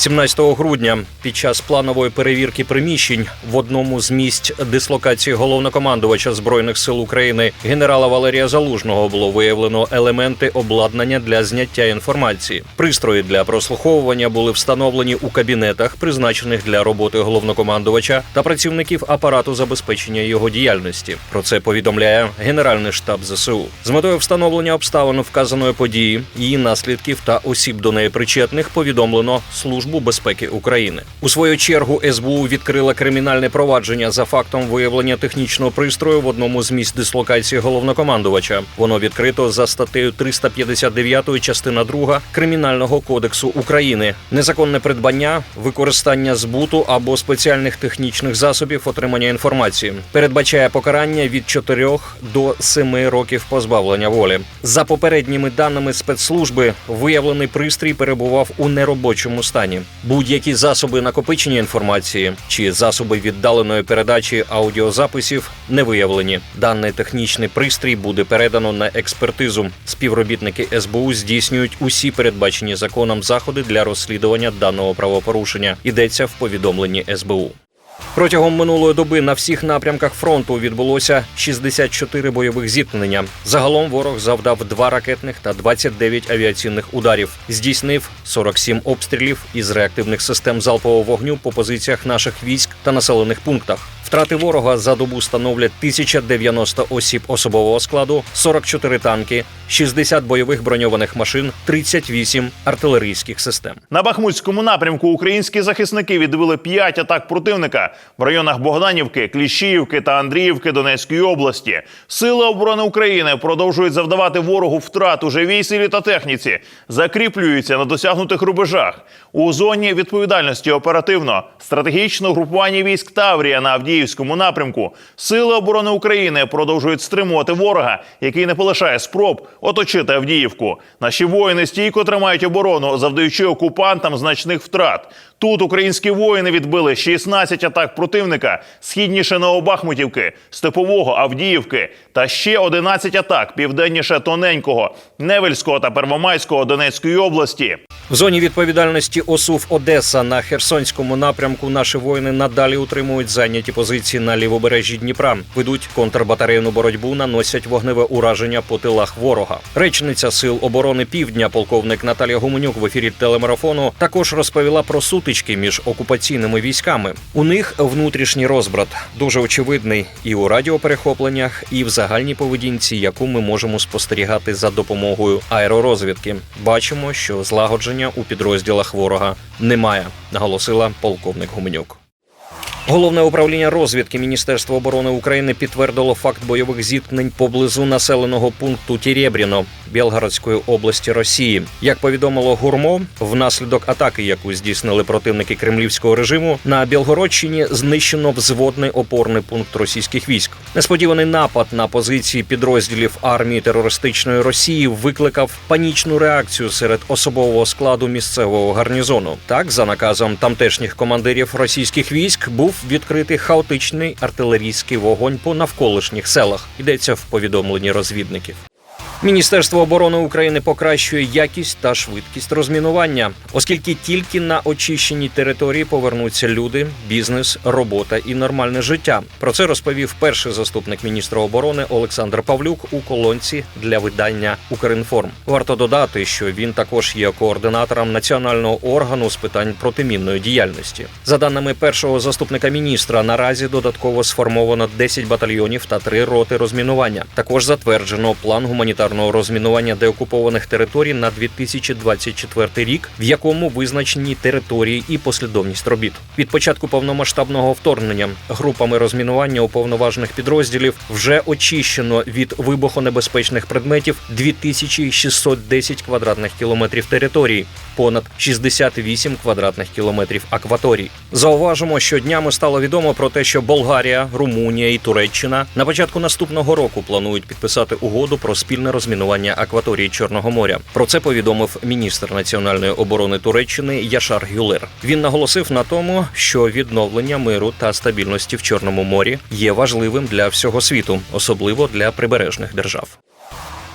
17 грудня під час планової перевірки приміщень в одному з місць дислокації головнокомандувача збройних сил України генерала Валерія Залужного було виявлено елементи обладнання для зняття інформації. Пристрої для прослуховування були встановлені у кабінетах, призначених для роботи головнокомандувача та працівників апарату забезпечення його діяльності. Про це повідомляє Генеральний штаб ЗСУ з метою встановлення обставин вказаної події, її наслідків та осіб до неї причетних повідомлено службу безпеки України. У свою чергу СБУ відкрила кримінальне провадження за фактом виявлення технічного пристрою в одному з місць дислокації головнокомандувача. Воно відкрито за статтею 359 частина 2 Кримінального кодексу України. Незаконне придбання, використання збуту або спеціальних технічних засобів отримання інформації передбачає покарання від 4 до 7 років позбавлення волі. За попередніми даними спецслужби, виявлений пристрій перебував у неробочому стані. Будь-які засоби накопичення інформації чи засоби віддаленої передачі аудіозаписів не виявлені. Даний технічний пристрій буде передано на експертизу. Співробітники СБУ здійснюють усі передбачені законом заходи для розслідування даного правопорушення. Йдеться в повідомленні СБУ. Протягом минулої доби на всіх напрямках фронту відбулося 64 бойових зіткнення. Загалом ворог завдав два ракетних та 29 авіаційних ударів. Здійснив 47 обстрілів із реактивних систем залпового вогню по позиціях наших військ та населених пунктах. Втрати ворога за добу становлять 1090 осіб особового складу, 44 танки, 60 бойових броньованих машин, 38 артилерійських систем. На Бахмутському напрямку українські захисники відбили п'ять атак противника в районах Богданівки, Кліщіївки та Андріївки Донецької області. Сили оборони України продовжують завдавати ворогу втрат у живій силі та техніці, закріплюються на досягнутих рубежах. У зоні відповідальності оперативно стратегічне групування військ Таврія на Авдіївському напрямку. Сили оборони України продовжують стримувати ворога, який не полишає спроб оточити Авдіївку. Наші воїни стійко тримають оборону, завдаючи окупантам значних втрат. Тут українські воїни відбили 16 атак противника східніше Новобахмутівки, Степового, Авдіївки та ще 11 атак південніше Тоненького, Невельського та Первомайського Донецької області. В зоні відповідальності ОСУВ Одеса на Херсонському напрямку наші воїни надалі утримують зайняті позиції на лівобережжі Дніпра, ведуть контрбатарейну боротьбу, наносять вогневе ураження по тилах ворога. Речниця сил оборони Півдня, полковник Наталія Гуменюк в ефірі телемарафону також розповіла про сутички між окупаційними військами. У них внутрішній розбрат дуже очевидний і у радіоперехопленнях, і в загальній поведінці, яку ми можемо спостерігати за допомогою аеророзвідки. Бачимо, що злагодження у підрозділах ворога немає, наголосила полковник Гуменюк. Головне управління розвідки Міністерства оборони України підтвердило факт бойових зіткнень поблизу населеного пункту Тєрєбріно Білгородської області Росії. Як повідомило гурмо, внаслідок атаки, яку здійснили противники кремлівського режиму, на Білгородщині знищено взводний опорний пункт російських військ. Несподіваний напад на позиції підрозділів армії терористичної Росії викликав панічну реакцію серед особового складу місцевого гарнізону. Так, за наказом тамтешніх командирів російських військ був відкритий хаотичний артилерійський вогонь по навколишніх селах. Йдеться в повідомленні розвідників. Міністерство оборони України покращує якість та швидкість розмінування, оскільки тільки на очищеній території повернуться люди, бізнес, робота і нормальне життя. Про це розповів перший заступник міністра оборони Олександр Павлюк у колонці для видання Укрінформ. Варто додати, що він також є координатором національного органу з питань протимінної діяльності. За даними першого заступника міністра, наразі додатково сформовано 10 батальйонів та 3 роти розмінування. Також затверджено план гуманітарного розмінування деокупованих територій на 2024 рік, в якому визначені території і послідовність робіт. Від початку повномасштабного вторгнення групами розмінування уповноважених підрозділів вже очищено від вибухонебезпечних предметів 2610 квадратних кілометрів території, понад 68 квадратних кілометрів акваторій. Зауважимо, що днями стало відомо про те, що Болгарія, Румунія і Туреччина на початку наступного року планують підписати угоду про спільне розмінування акваторії Чорного моря. Про це повідомив міністр національної оборони Туреччини Яшар Гюлер. Він наголосив на тому, що відновлення миру та стабільності в Чорному морі є важливим для всього світу, особливо для прибережних держав.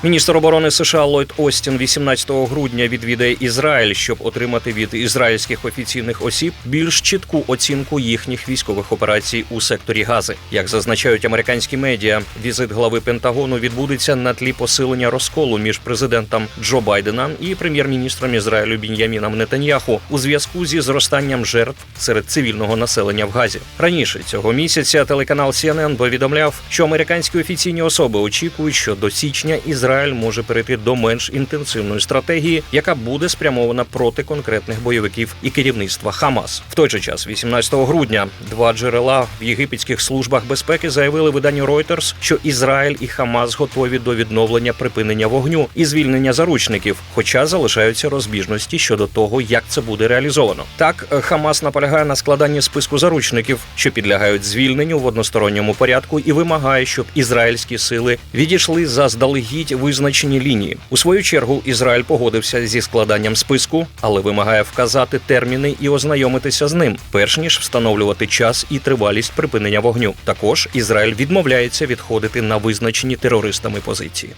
Міністр оборони США Ллойд Остін 18 грудня відвідає Ізраїль, щоб отримати від ізраїльських офіційних осіб більш чітку оцінку їхніх військових операцій у секторі Гази. Як зазначають американські медіа, візит глави Пентагону відбудеться на тлі посилення розколу між президентом Джо Байденом і прем'єр-міністром Ізраїлю Бін'яміном Нетаньяху у зв'язку зі зростанням жертв серед цивільного населення в Газі. Раніше цього місяця телеканал CNN повідомляв, що американські офіційні особи очікують, що до січня Ізраїль може перейти до менш інтенсивної стратегії, яка буде спрямована проти конкретних бойовиків і керівництва Хамас. В той же час, 18 грудня, два джерела в єгипетських службах безпеки заявили виданню Reuters, що Ізраїль і Хамас готові до відновлення припинення вогню і звільнення заручників, хоча залишаються розбіжності щодо того, як це буде реалізовано. Так, Хамас наполягає на складанні списку заручників, що підлягають звільненню в односторонньому порядку, і вимагає, щоб ізраїльські сили відійшли заздалегідь визначені лінії. У свою чергу Ізраїль погодився зі складанням списку, але вимагає вказати терміни і ознайомитися з ним, перш ніж встановлювати час і тривалість припинення вогню. Також Ізраїль відмовляється відходити на визначені терористами позиції.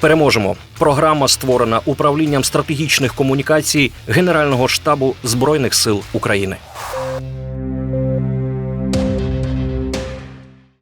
Переможемо. Програма створена управлінням стратегічних комунікацій Генерального штабу збройних сил України.